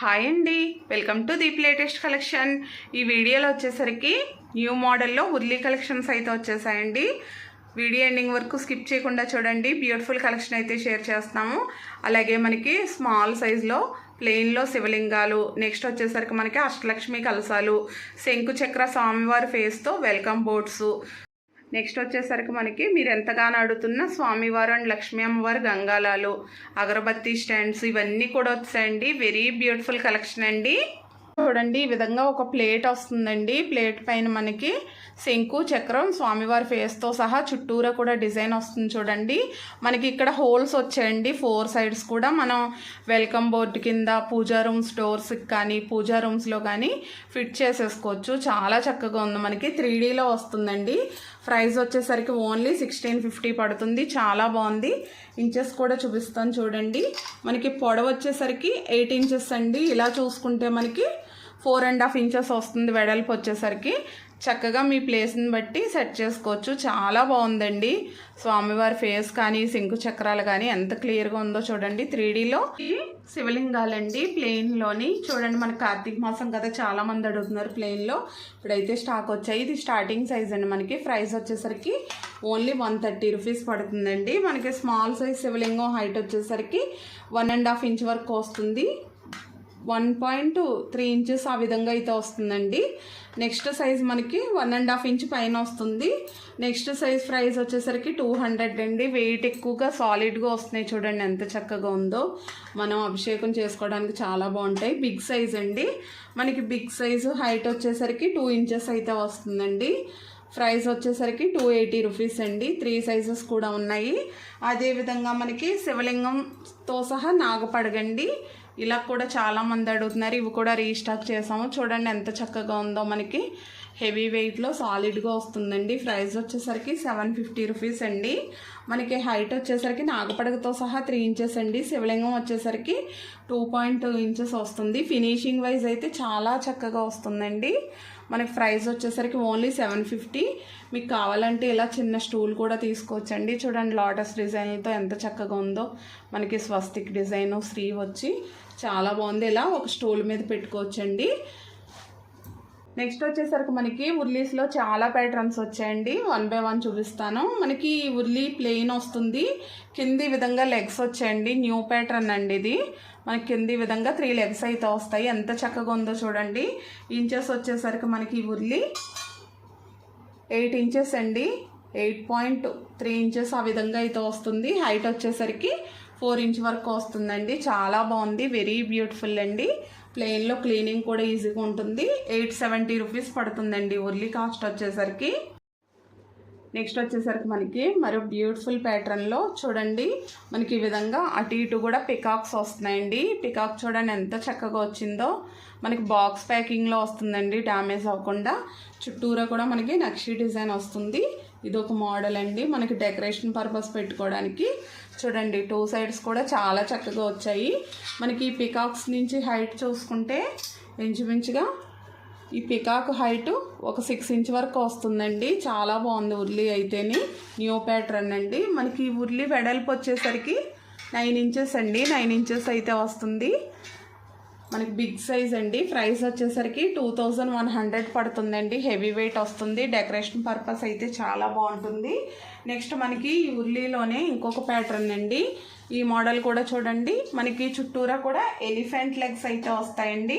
Hi అండి. Welcome to Deep latest collection. ఈ వీడియోలో వచ్చేసరికి న్యూ మోడల్లో ఉర్లీ కలెక్షన్స్ అయితే వచ్చేసాయండి. వీడియో ఎండింగ్ వరకు స్కిప్ చేయకుండా చూడండి. బ్యూటిఫుల్ కలెక్షన్ అయితే షేర్ చేస్తాము అలాగే మనకి స్మాల్ సైజులో ప్లెయిన్లో శివలింగాలు నెక్స్ట్ వచ్చేసరికి మనకి అష్టలక్ష్మి కలసాలు శంకుచక్ర స్వామివారి ఫేస్తో వెల్కమ్ బోర్డ్స్ నెక్స్ట్ వచ్చేసరికి మనకి మీరు ఎంతగానో అడుగుతున్న స్వామివారు అండ్ లక్ష్మీ అమ్మవారు గంగాలాలు అగరబత్తి స్టాండ్స్ ఇవన్నీ కూడా వచ్చాయండి. వెరీ బ్యూటిఫుల్ కలెక్షన్ అండి. చూడండి ఈ విధంగా ఒక ప్లేట్ వస్తుందండి. ప్లేట్ పైన మనకి శంకు చక్రం స్వామివారి ఫేస్తో సహా చుట్టూరా కూడా డిజైన్ వస్తుంది చూడండి. మనకి ఇక్కడ హోల్స్ వచ్చాయండి. ఫోర్ సైడ్స్ కూడా మనం వెల్కమ్ బోర్డు కింద పూజా రూమ్స్ డోర్స్కి కానీ పూజా రూమ్స్లో కానీ ఫిట్ చేసేసుకోవచ్చు. చాలా చక్కగా ఉంది. మనకి త్రీడీలో వస్తుందండి. ప్రైస్ వచ్చేసరికి ఓన్లీ సిక్స్టీన్ ఫిఫ్టీ పడుతుంది. చాలా బాగుంది. ఇంచెస్ కూడా చూపిస్తాను చూడండి. మనకి పొడవు వచ్చేసరికి ఎయిట్ ఇంచెస్ అండి. ఇలా చూసుకుంటే మనకి ఫోర్ అండ్ హాఫ్ ఇంచెస్ వస్తుంది వెడల్పు వచ్చేసరికి. చక్కగా మీ ప్లేస్ని బట్టి సెట్ చేసుకోవచ్చు. చాలా బాగుందండి. స్వామివారి ఫేస్ కానీ సింకు చక్రాలు కానీ ఎంత క్లియర్గా ఉందో చూడండి. త్రీడీలో శివలింగాలండి ప్లెయిన్లోని చూడండి మన కార్తీక మాసం కదా చాలామంది అడుగుతున్నారు ప్లెయిన్లో ఇప్పుడైతే స్టాక్ వచ్చాయి. ఇది స్టార్టింగ్ సైజ్ అండి మనకి. ప్రైస్ వచ్చేసరికి ఓన్లీ వన్ థర్టీ రూపీస్ పడుతుందండి. మనకి స్మాల్ సైజ్ శివలింగం హైట్ వచ్చేసరికి వన్ అండ్ హాఫ్ ఇంచ్ వరకు వస్తుంది. వన్ పాయింట్ త్రీ ఇంచెస్ ఆ విధంగా అయితే వస్తుందండి. నెక్స్ట్ సైజ్ మనకి వన్ అండ్ హాఫ్ ఇంచ్ పైన వస్తుంది. నెక్స్ట్ సైజ్ ప్రైస్ వచ్చేసరికి టూ హండ్రెడ్ అండి. వెయిట్ ఎక్కువగా సాలిడ్గా వస్తున్నాయి చూడండి ఎంత చక్కగా ఉందో. మనం అభిషేకం చేసుకోవడానికి చాలా బాగుంటాయి. బిగ్ సైజ్ అండి. మనకి బిగ్ సైజు హైట్ వచ్చేసరికి టూ ఇంచెస్ అయితే వస్తుందండి. ప్రైస్ వచ్చేసరికి టూ ఎయిటీ రూపీస్ అండి. త్రీ సైజెస్ కూడా ఉన్నాయి. అదేవిధంగా మనకి శివలింగంతో సహా నాగపడగండి. ఇలా కూడా చాలా మంది అడుగుతున్నారు. ఇవి కూడా రీస్టాక్ చేసాము. చూడండి ఎంత చక్కగా ఉందో మనకి. హెవీ వెయిట్లో సాలిడ్గా వస్తుందండి. ప్రైస్ వచ్చేసరికి సెవెన్ ఫిఫ్టీ రూపీస్ అండి. మనకి హైట్ వచ్చేసరికి నాగపడగతో సహా త్రీ ఇంచెస్ అండి. శివలింగం వచ్చేసరికి టూ పాయింట్ టూ ఇంచెస్ వస్తుంది. ఫినిషింగ్ వైజ్ అయితే చాలా చక్కగా వస్తుందండి. మనకి ప్రైస్ వచ్చేసరికి ఓన్లీ సెవెన్ ఫిఫ్టీ. మీకు కావాలంటే ఇలా చిన్న స్టూల్ కూడా తీసుకోవచ్చండి. చూడండి లోటస్ డిజైన్లతో ఎంత చక్కగా ఉందో. మనకి స్వస్తిక్ డిజైన్ శ్రీ వచ్చి చాలా బాగుంది. ఇలా ఒక స్టూల్ మీద పెట్టుకోవచ్చండి. నెక్స్ట్ వచ్చేసరికి మనకి ఉర్లీస్లో చాలా ప్యాటర్న్స్ వచ్చాయండి. వన్ బై వన్ చూపిస్తాను. మనకి ఉర్లీ ప్లెయిన్ వస్తుంది. కింది విధంగా లెగ్స్ వచ్చాయండి. న్యూ ప్యాటర్న్ అండి ఇది. మనకి కింది విధంగా త్రీ లెగ్స్ అయితే వస్తాయి. ఎంత చక్కగా ఉందో చూడండి. ఇంచెస్ వచ్చేసరికి మనకి ఉర్లీ ఎయిట్ ఇంచెస్ అండి. ఎయిట్ పాయింట్ త్రీ ఇంచెస్ ఆ విధంగా అయితే వస్తుంది. హైట్ వచ్చేసరికి ఫోర్ ఇంచ్ వరకు వస్తుందండి. చాలా బాగుంది. వెరీ బ్యూటిఫుల్ అండి. ప్లెయిన్లో క్లీనింగ్ కూడా ఈజీగా ఉంటుంది. ఎయిట్ సెవెంటీ రూపీస్ పడుతుందండి. ఓన్లీ కాస్ట్ వచ్చేసరికి. నెక్స్ట్ వచ్చేసరికి మనకి మరో బ్యూటిఫుల్ ప్యాటర్న్లో చూడండి. మనకి ఈ విధంగా అటు ఇటు కూడా పికాక్స్ వస్తున్నాయండి. పికాక్ చూడండి ఎంత చక్కగా వచ్చిందో. మనకి బాక్స్ ప్యాకింగ్లో వస్తుందండి. డ్యామేజ్ అవ్వకుండా. చుట్టూరా కూడా మనకి నక్షి డిజైన్ వస్తుంది. ఇది ఒక మోడల్ అండి. మనకి డెకరేషన్ పర్పస్ పెట్టుకోవడానికి. చూడండి టూ సైడ్స్ కూడా చాలా చక్కగా వచ్చాయి. మనకి ఈ పికాక్స్ నుంచి హైట్ చూసుకుంటే ఇంచుమించుగా ఈ పికాక్ హైట్ ఒక సిక్స్ ఇంచ్ వరకు వస్తుందండి. చాలా బాగుంది ఉర్లీ అయితేని. న్యూ ప్యాటర్న్ అండి. మనకి ఈ ఉర్లీ వెడల్పు వచ్చేసరికి నైన్ ఇంచెస్ అండి. నైన్ ఇంచెస్ అయితే వస్తుంది. మనకి బిగ్ సైజ్ అండి. ప్రైస్ వచ్చేసరికి టూ థౌజండ్ వన్ హండ్రెడ్ పడుతుందండి. హెవీ వెయిట్ వస్తుంది. డెకరేషన్ పర్పస్ అయితే చాలా బాగుంటుంది. నెక్స్ట్ మనకి ఉర్లీలోనే ఇంకొక ప్యాటర్న్ అండి. ఈ మోడల్ కూడా చూడండి. మనకి చుట్టూరా కూడా ఎలిఫెంట్ లెగ్స్ అయితే వస్తాయండి.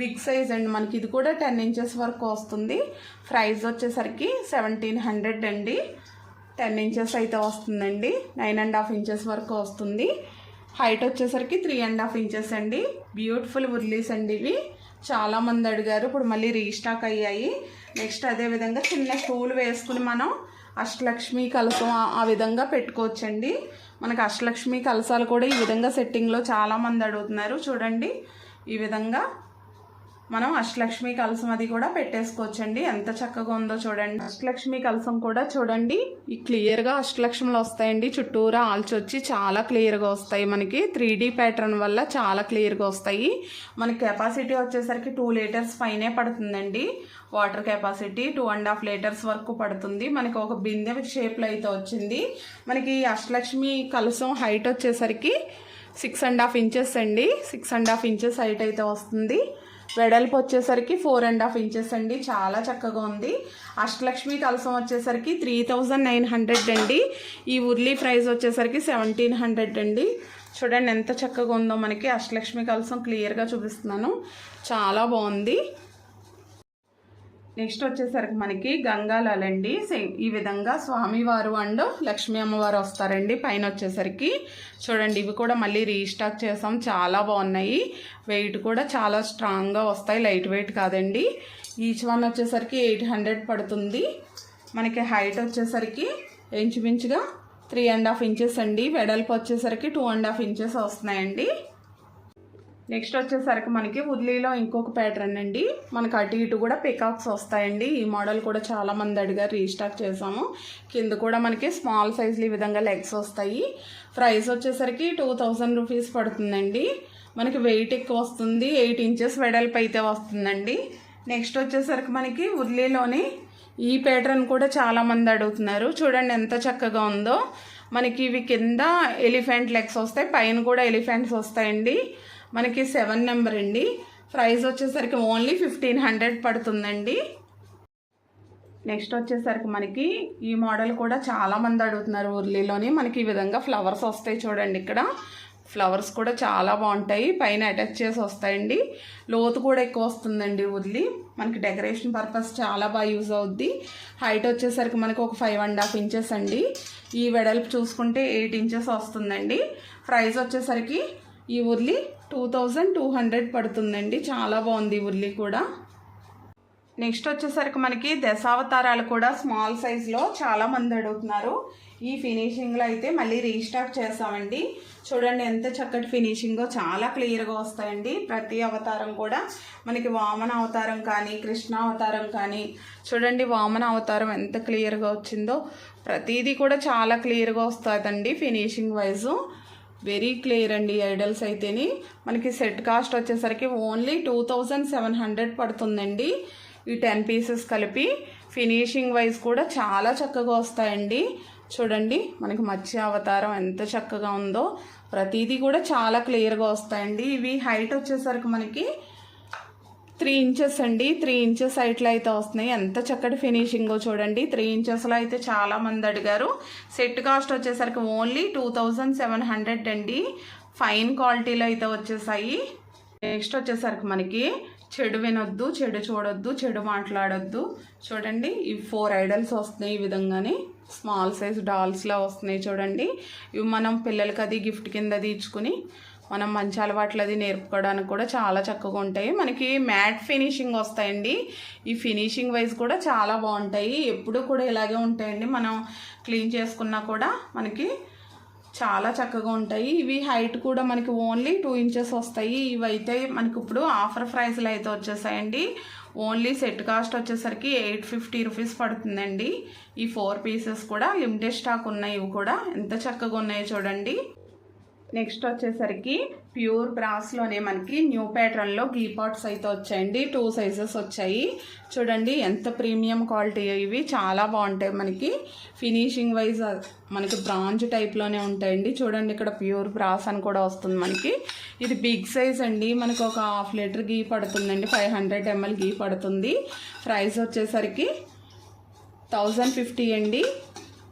బిగ్ సైజ్ అండి. మనకి ఇది కూడా టెన్ ఇంచెస్ వరకు వస్తుంది. ప్రైస్ వచ్చేసరికి సెవెంటీన్ హండ్రెడ్ అండి. టెన్ ఇంచెస్ అయితే వస్తుందండి. నైన్ అండ్ హాఫ్ ఇంచెస్ వరకు వస్తుంది. హైట్ వచ్చేసరికి త్రీ అండ్ హాఫ్ ఇంచెస్ అండి. బ్యూటిఫుల్ ఉర్లీస్ అండి ఇవి. చాలామంది అడిగారు ఇప్పుడు మళ్ళీ రీస్టాక్ అయ్యాయి. నెక్స్ట్ అదేవిధంగా చిన్న స్టూల్ వేసుకుని మనం అష్టలక్ష్మి కలసం ఆ విధంగా పెట్టుకోవచ్చండి. మనకి అష్టలక్ష్మి కలసాలు కూడా ఈ విధంగా సెట్టింగ్లో చాలామంది అడుగుతున్నారు. చూడండి ఈ విధంగా మనం అష్టలక్ష్మి కలసం అది కూడా పెట్టేసుకోవచ్చండి. ఎంత చక్కగా ఉందో చూడండి. అష్టలక్ష్మి కలసం కూడా చూడండి. ఈ క్లియర్గా అష్టలక్ష్మిలు వస్తాయండి. చుట్టూరా ఆల్చొచ్చి చాలా క్లియర్గా వస్తాయి మనకి. త్రీ డీ ప్యాటర్న్ వల్ల చాలా క్లియర్గా వస్తాయి. మనకి కెపాసిటీ వచ్చేసరికి టూ లీటర్స్ పైనే పడుతుందండి. Water capacity two and half litres వరకు పడుతుంది. మనకి ఒక బిందె షేప్లో అయితే వచ్చింది. మనకి అష్టలక్ష్మి కలసం హైట్ వచ్చేసరికి సిక్స్ అండ్ హాఫ్ ఇంచెస్ అండి. Six and half inches height అయితే వస్తుంది. వెడల్పు వచ్చేసరికి ఫోర్ అండ్ హాఫ్ ఇంచెస్ అండి. చాలా చక్కగా ఉంది. అష్టలక్ష్మి కలసం వచ్చేసరికి త్రీ థౌజండ్ నైన్ హండ్రెడ్ అండి. ఈ ఉర్లీ ప్రైస్ వచ్చేసరికి సెవెంటీన్ హండ్రెడ్ అండి. చూడండి ఎంత చక్కగా ఉందో మనకి. అష్టలక్ష్మి కలసం క్లియర్గా చూపిస్తున్నాను. చాలా బాగుంది. నెక్స్ట్ వచ్చేసరికి మనకి గంగాలాలండి. సేమ్ ఈ విధంగా స్వామివారు అండ్ లక్ష్మీ అమ్మవారు వస్తారండి. పైన వచ్చేసరికి చూడండి ఇవి కూడా మళ్ళీ రీస్టాక్ చేసాం. చాలా బాగున్నాయి. వెయిట్ కూడా చాలా స్ట్రాంగ్గా వస్తాయి. లైట్ వెయిట్ కాదండి. ఈచ్ వన్ వచ్చేసరికి ఎయిట్ హండ్రెడ్ పడుతుంది. మనకి హైట్ వచ్చేసరికి ఇంచుమించుగా త్రీ అండ్ హాఫ్ ఇంచెస్ అండి. వెడల్పు వచ్చేసరికి టూ అండ్ హాఫ్ ఇంచెస్ వస్తున్నాయండి. నెక్స్ట్ వచ్చేసరికి మనకి ఉదిలీలో ఇంకొక ప్యాటర్న్ అండి. మనకు అటు ఇటు కూడా పికాక్స్ వస్తాయండి. ఈ మోడల్ కూడా చాలా మంది అడిగారు రీస్టాక్ చేసాము కింద కూడా మనకి స్మాల్ సైజులు ఈ విధంగా లెగ్స్ వస్తాయి. ప్రైస్ వచ్చేసరికి టూ థౌజండ్ రూపీస్ పడుతుందండి. మనకి వెయిట్ ఎక్కువ వస్తుంది. ఎయిట్ ఇంచెస్ వెడల్పు అయితే వస్తుందండి. నెక్స్ట్ వచ్చేసరికి మనకి ఉర్లీలోని ఈ ప్యాటర్న్ కూడా చాలా మంది అడుగుతున్నారు. చూడండి ఎంత చక్కగా ఉందో. మనకి ఇవి కింద ఎలిఫెంట్ లెగ్స్ వస్తాయి. పైన కూడా ఎలిఫెంట్స్ వస్తాయండి. మనకి సెవెన్ నెంబర్ అండి. ప్రైస్ వచ్చేసరికి ఓన్లీ ఫిఫ్టీన్ హండ్రెడ్ పడుతుందండి. నెక్స్ట్ వచ్చేసరికి మనకి ఈ మోడల్ కూడా చాలా మంది అడుగుతున్నారు ఊర్లీలోని. మనకి ఈ విధంగా ఫ్లవర్స్ వస్తాయి చూడండి ఇక్కడ. ఫ్లవర్స్ కూడా చాలా బాగుంటాయి. పైన అటాచ్ చేసి వస్తాయండి. లోతు కూడా ఎక్కువ వస్తుందండి ఉర్లి మనకి డెకరేషన్ పర్పస్ చాలా బాగా యూజ్ అవుద్ది. హైట్ వచ్చేసరికి మనకి ఒక ఫైవ్ అండ్ హాఫ్ ఇంచెస్ అండి. ఈ వెడల్పు చూసుకుంటే ఎయిట్ ఇంచెస్ వస్తుందండి. ప్రైస్ వచ్చేసరికి ఈ ఉర్లీ టూ థౌజండ్ టూ హండ్రెడ్ పడుతుందండి. చాలా బాగుంది ఉల్లి కూడా. నెక్స్ట్ వచ్చేసరికి మనకి దశావతారాలు కూడా స్మాల్ సైజ్లో చాలా మంది అడుగుతున్నారు. ఈ ఫినిషింగ్లో అయితే మళ్ళీ రీస్టాక్ చేస్తామండి. చూడండి ఎంత చక్కటి ఫినిషింగో చాలా క్లియర్గా వస్తాయండి. ప్రతి అవతారం కూడా మనకి వామన అవతారం కానీ కృష్ణ అవతారం కానీ చూడండి వామన అవతారం ఎంత క్లియర్గా వచ్చిందో. ప్రతిదీ కూడా చాలా క్లియర్గా వస్తుందండి ఫినిషింగ్ వైజు వెరీ క్లియర్ అండి ఐడల్స్ అయితేని. మనకి సెట్ కాస్ట్ వచ్చేసరికి only two thousand seven hundred పడుతుందండి. ఈ టెన్ పీసెస్ కలిపి ఫినిషింగ్ వైజ్ కూడా చాలా చక్కగా వస్తాయండి. చూడండి మనకి మత్స్య అవతారం ఎంత చక్కగా ఉందో. ప్రతిదీ కూడా చాలా క్లియర్గా వస్తాయండి. ఇవి హైట్ వచ్చేసరికి మనకి త్రీ ఇంచెస్ అండి. త్రీ ఇంచెస్ సైట్లో అయితే వస్తున్నాయి. ఎంత చక్కటి ఫినిషింగో చూడండి. త్రీ ఇంచెస్లో అయితే చాలా మంది అడిగారు. సెట్ కాస్ట్ వచ్చేసరికి only two thousand seven hundred అండి. ఫైన్ క్వాలిటీలో అయితే వచ్చేసాయి. నెక్స్ట్ వచ్చేసరికి మనకి చెడు వినొద్దు చెడు చూడొద్దు చెడు మాట్లాడొద్దు. చూడండి ఈ ఫోర్ ఐడల్స్ వస్తున్నాయి ఈ విధంగానే. స్మాల్ సైజ్ డాల్స్లా వస్తున్నాయి చూడండి. ఇవి మనం పిల్లలకి అది గిఫ్ట్ కింద తీర్చుకుని మనం మంచి అలవాట్లు అది నేర్పుకోవడానికి కూడా చాలా చక్కగా ఉంటాయి. మనకి మ్యాట్ ఫినిషింగ్ వస్తాయండి. ఈ ఫినిషింగ్ వైజ్ కూడా చాలా బాగుంటాయి. ఎప్పుడూ కూడా ఇలాగే ఉంటాయండి. మనం క్లీన్ చేసుకున్నా కూడా మనకి చాలా చక్కగా ఉంటాయి. ఇవి హైట్ కూడా మనకి ఓన్లీ టూ ఇంచెస్ వస్తాయి. ఇవైతే మనకి ఇప్పుడు ఆఫర్ ప్రైస్లో అయితే వచ్చేసాయండి. ఓన్లీ సెట్ కాస్ట్ వచ్చేసరికి ఎయిట్ ఫిఫ్టీ రూపీస్ పడుతుందండి. ఈ ఫోర్ పీసెస్ కూడా లిమిటెడ్ స్టాక్ ఉన్నాయి. ఇవి కూడా ఎంత చక్కగా ఉన్నాయో చూడండి. నెక్స్ట్ వచ్చేసరికి ప్యూర్ బ్రాస్లోనే మనకి న్యూ ప్యాటర్న్లో గీ పాట్స్ అయితే వచ్చాయండి. టూ సైజెస్ వచ్చాయి. చూడండి ఎంత ప్రీమియం క్వాలిటీ ఇవి. చాలా బాగుంటాయి మనకి. ఫినిషింగ్ వైజ్ మనకి బ్రాంజ్ టైప్లోనే ఉంటాయండి. చూడండి ఇక్కడ ప్యూర్ బ్రాస్ అని కూడా వస్తుంది మనకి. ఇది బిగ్ సైజ్ అండి. మనకు ఒక హాఫ్ లీటర్ గీ పడుతుందండి. ఫైవ్ హండ్రెడ్ ఎంఎల్ గీ పడుతుంది. ప్రైస్ వచ్చేసరికి థౌజండ్ ఫిఫ్టీ అండి.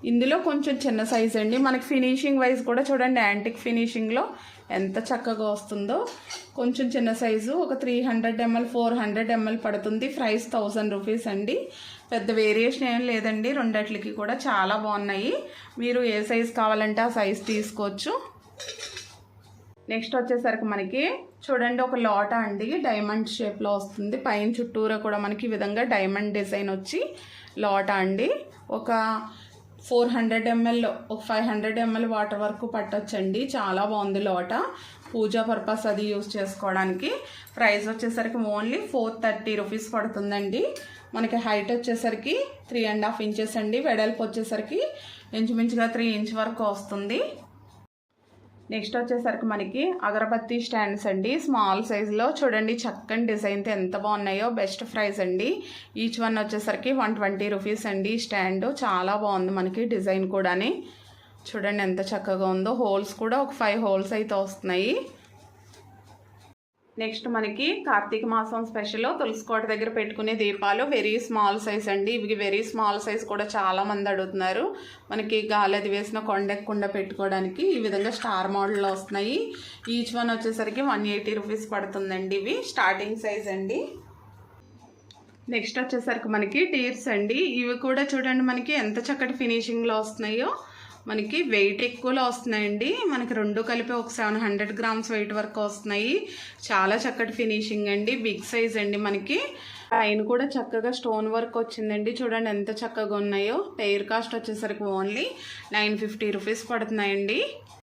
ఇందులో కొంచెం చిన్న సైజ్ అండి. మనకి ఫినిషింగ్ వైజ్ కూడా చూడండి యాంటిక్ ఫినిషింగ్లో ఎంత చక్కగా వస్తుందో. కొంచెం చిన్న సైజు ఒక three hundred ML four hundred ML పడుతుంది. ప్రైస్ థౌజండ్ రూపీస్ అండి. పెద్ద వేరియేషన్ ఏం లేదండి. రెండట్లకి కూడా చాలా బాగున్నాయి. మీరు ఏ సైజ్ కావాలంటే ఆ సైజ్ తీసుకోవచ్చు. నెక్స్ట్ వచ్చేసరికి మనకి చూడండి ఒక లోట అండి. డైమండ్ షేప్లో వస్తుంది. పైన చుట్టూరా కూడా మనకి ఈ విధంగా డైమండ్ డిజైన్ వచ్చి లోట అండి. ఒక ఫోర్ హండ్రెడ్ ఎంఎల్ ఒక ఫైవ్ హండ్రెడ్ ఎంఎల్ వాటర్ వరకు పట్టొచ్చండి. చాలా బాగుంది లోట. పూజా పర్పస్ అది యూస్ చేసుకోవడానికి. ప్రైస్ వచ్చేసరికి ఓన్లీ ఫోర్ థర్టీ రూపీస్ పడుతుందండి. మనకి హైట్ వచ్చేసరికి త్రీ అండ్ హాఫ్ ఇంచెస్ అండి. వెడల్పు వచ్చేసరికి ఇంచుమించుగా త్రీ ఇంచ్ వరకు వస్తుంది. నెక్స్ట్ వచ్చేసరికి మనకి అగరబత్తి స్టాండ్స్ అండి. స్మాల్ సైజులో చూడండి చక్కని డిజైన్తో ఎంత బాగున్నాయో బెస్ట్ ప్రైస్ అండి. ఈచ్ వన్ వచ్చేసరికి వన్ ట్వంటీ రూపీస్ అండి. స్టాండ్ చాలా బాగుంది మనకి డిజైన్ కూడాని. చూడండి ఎంత చక్కగా ఉందో. హోల్స్ కూడా ఒక ఫైవ్ హోల్స్ అయితే వస్తున్నాయి. నెక్స్ట్ మనకి కార్తీక మాసం స్పెషల్ తులసికోట దగ్గర పెట్టుకునే దీపాలు వెరీ స్మాల్ సైజ్ అండి. ఇవి వెరీ స్మాల్ సైజ్ కూడా చాలా మంది అడుగుతున్నారు. మనకి గాలి అది వేసిన కొండెక్కుండా పెట్టుకోవడానికి ఈ విధంగా స్టార్ మోడల్లో వస్తున్నాయి. ఈచ్ వన్ వచ్చేసరికి వన్ ఎయిటీ రూపీస్ పడుతుందండి ఇవి. స్టార్టింగ్ సైజ్ అండి. నెక్స్ట్ వచ్చేసరికి మనకి టీర్స్ అండి. ఇవి కూడా చూడండి మనకి ఎంత చక్కటి ఫినిషింగ్లో వస్తున్నాయో. మనకి వెయిట్ ఎక్కువలో వస్తున్నాయండి. మనకి రెండు కలిపి ఒక సెవెన్ హండ్రెడ్ గ్రామ్స్ వెయిట్ వరకు వస్తున్నాయి. చాలా చక్కటి ఫినిషింగ్ అండి. బిగ్ సైజ్ అండి మనకి. పైన కూడా చక్కగా స్టోన్ వర్క్ వచ్చిందండి. చూడండి ఎంత చక్కగా ఉన్నాయో. పెయిర్ కాస్ట్ వచ్చేసరికి ఓన్లీ నైన్ ఫిఫ్టీ రూపీస్ పడుతున్నాయండి.